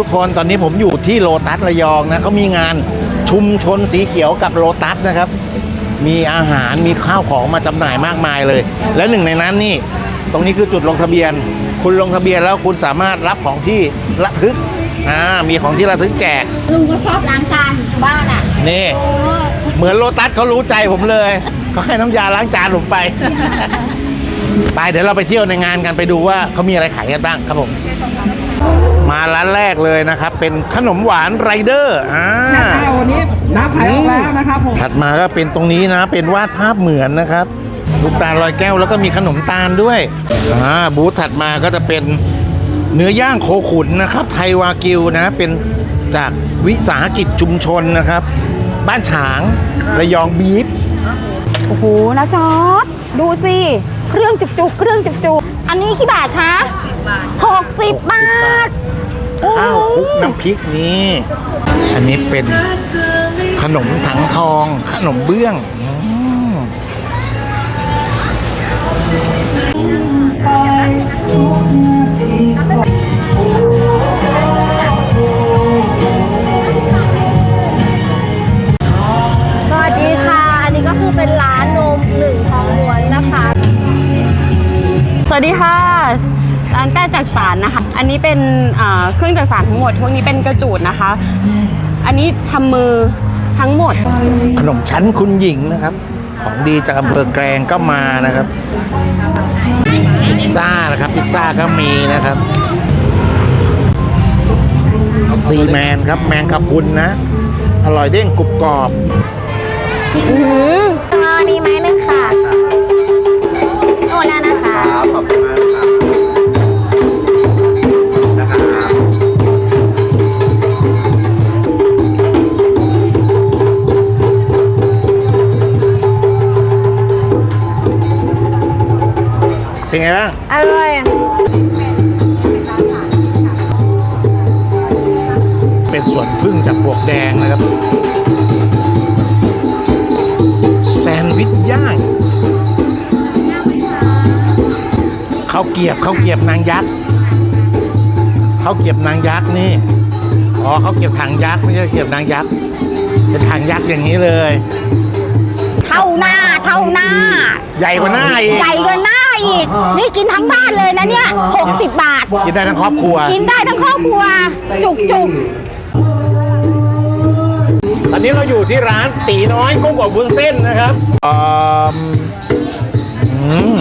ทุกคนตอนนี้ผมอยู่ที่โลตัสระยองนะเขามีงานชุมชนสีเขียวกับโลตัสนะครับ มีอาหารมีข้าวของมาจำหน่ายมากมายเลย และหนึ่งในนั้นนี่ ตรงนี้คือจุดลงทะเบียน คุณลงทะเบียนแล้วคุณสามารถรับของที่ระทึกอ่ามีของที่ระทึกแจกลุงก็ชอบล้างจานอยู่บ้านอะนี่โอ้เหมือนโลตัสเขารู้ใจผมเลยเขาให้น้ำยาล้างจานผมไปไปเดี๋ยวเราไปเที่ยวในงานกันไปดูว่าเขามีอะไรขายกันบ้างครับผมมา ร้านแรกเลยนะครับ เป็นขนมหวานไรเดอร์อ่านะคะวันนี้นับขายออกแล้วนะครับผมถัดมาก็เป็นตรงนี้นะ เป็นวาดภาพเหมือนนะครับลูกตาลลอยแก้วแล้วก็มีขนมตาลด้วยอ่าบูธถัดมาก็จะเป็นเนื้อย่างโคขุนนะครับ ไทยวากิวนะ เป็นจากวิสาหกิจชุมชนนะครับ บ้านฉางระยองบีฟโอ้โหนะจอร์ดดูสิเครื่องจุกๆเครื่องจุกๆอันนี้กี่บาทคะหกสิบบาท ข้าวคลุกน้ำพริกนี่อันนี้เป็นขนมถังทอง ขนมเบื้องอืมสวัสดีค่ะ อันนี้ก็คือเป็นร้านนมหนึ่งทองม้วนนะคะ สวัสดีค่ะร้านแป้จักสารนะคะ อันนี้เป็นอ่าเครื่องจักสารทั้งหมด พวกนี้เป็นกระจูดนะคะ อันนี้ทำมือทั้งหมด ขนมชั้นคุณหญิงนะครับ ของดีจากอำเภอแกลงก็มานะครับ พิซซ่านะครับ พิซซ่าก็มีนะครับซีแมนครับ แมงกะพรุนนะ อร่อยเด้งกรุบกรอบเอ เป็นไงบ้าง อร่อย เป็นสวนพึ่งจากบวกแดงนะครับ แซนด์วิชย่างข้าวเกรียบข้าวเกรียบนางยักษ์ข้าวเกรียบนางยักษ์นี่ อ๋อข้าวเกรียบถังยักษ์ไม่ใช่เกรียบนางยักษ์ เป็นถังยักษ์อย่างนี้เลย เท่าหน้าเท่าหน้า ใหญ่กว่าหน้าอีก ใหญ่กว่าหน้า อีก นี่กินทั้งบ้านเลยนะเนี่ย 60 บาท กินได้ทั้งครอบครัว กินได้ทั้งครอบครัว จุกจุกตอนนี้เราอยู่ที่ร้านตีน้อยกุ้งกับวุ้นเส้นนะครับอืมอืม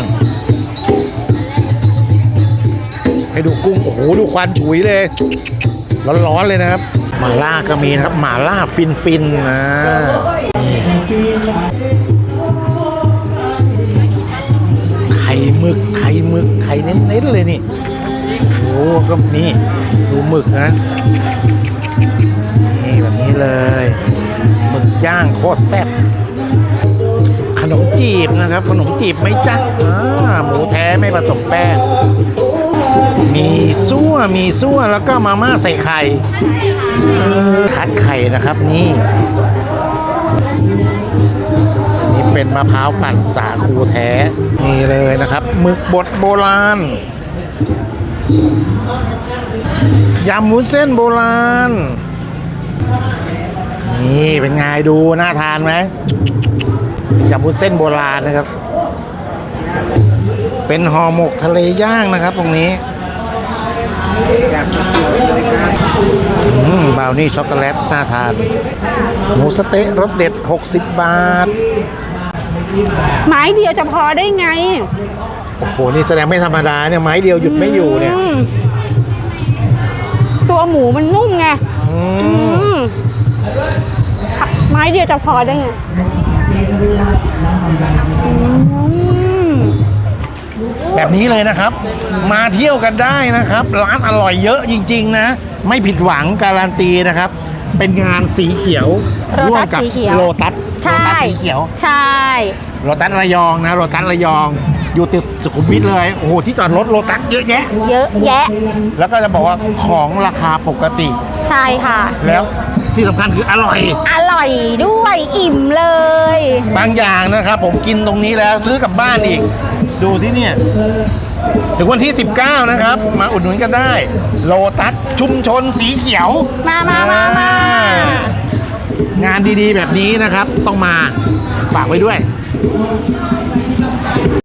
ให้ดูกุ้ง โอ้โห ดูควันฉุยเลย ร้อนๆเลยนะครับ หมาล่าก็มีนะครับ หมาล่าฟินฟินๆนะ หมึกไข่หมึกไข่เน้นๆเลยนี่โอ้ก็นี่ดูหมึกนะนี่แบบนี้เลยหมึกย่างโคตรแซ่บขนมจีบนะครับ ขนมจีบไหมจ๊ะอ่าหมูแท้ไม่ผสมแป้งมีซั่วมีซั่วแล้วก็มาม่าใส่ไข่คัดไข่นะครับนี่ เป็นมะพร้าวปั่นสาคูแท้นี่เลยนะครับหมึกบดโบราณยำวุ้นเส้นโบราณ นี่เป็นไงดูน่าทานไหมยำวุ้นเส้นโบราณนะครับ เป็นห่อหมกทะเลย่างนะครับ ตรงนี้บราวนี่ช็อกโกแลตน่าทาน หมูสเต๊ะรสเด็ด 60 บาท ไม้เดียวจะพอได้ไงโอ้โห นี่แสดงไม่ธรรมดาเนี่ยไม้เดียวหยุดไม่อยู่เนี่ยอืมตัวหมูมันนุ่มไงอือืมมไม้เดียวจะพอได้ไงอืมแบบนี้เลยนะครับ มาเที่ยวกันได้นะครับ ร้านอร่อยเยอะจริง ๆ นะ ไม่ผิดหวังการันตีนะครับ เป็นงานสีเขียวโลตัสร่วมกัสีเขียว โลตัสใช่โลตัสสีเขียว ใช่ โลตัสระยองนะ โลตัสระยอง อยู่ติดสุขุมวิทเลย โอ้โห ที่จอดรถโลตัสเยอะแยะ เยอะแยะ แล้วก็จะบอกว่าของราคาปกติ ใช่ค่ะ แล้วที่สำคัญคืออร่อย อร่อยด้วยอิ่มเลย บางอย่างนะครับ ผมกินตรงนี้แล้วซื้อกลับบ้านอีก ดูที่เนี่ย ถึงวันที่ 19 นะครับ มาอุดหนุนกันได้ โลตัสชุมชนสีเขียว มามามามา งานดีๆแบบนี้นะครับ ต้องมาฝากไว้ด้วย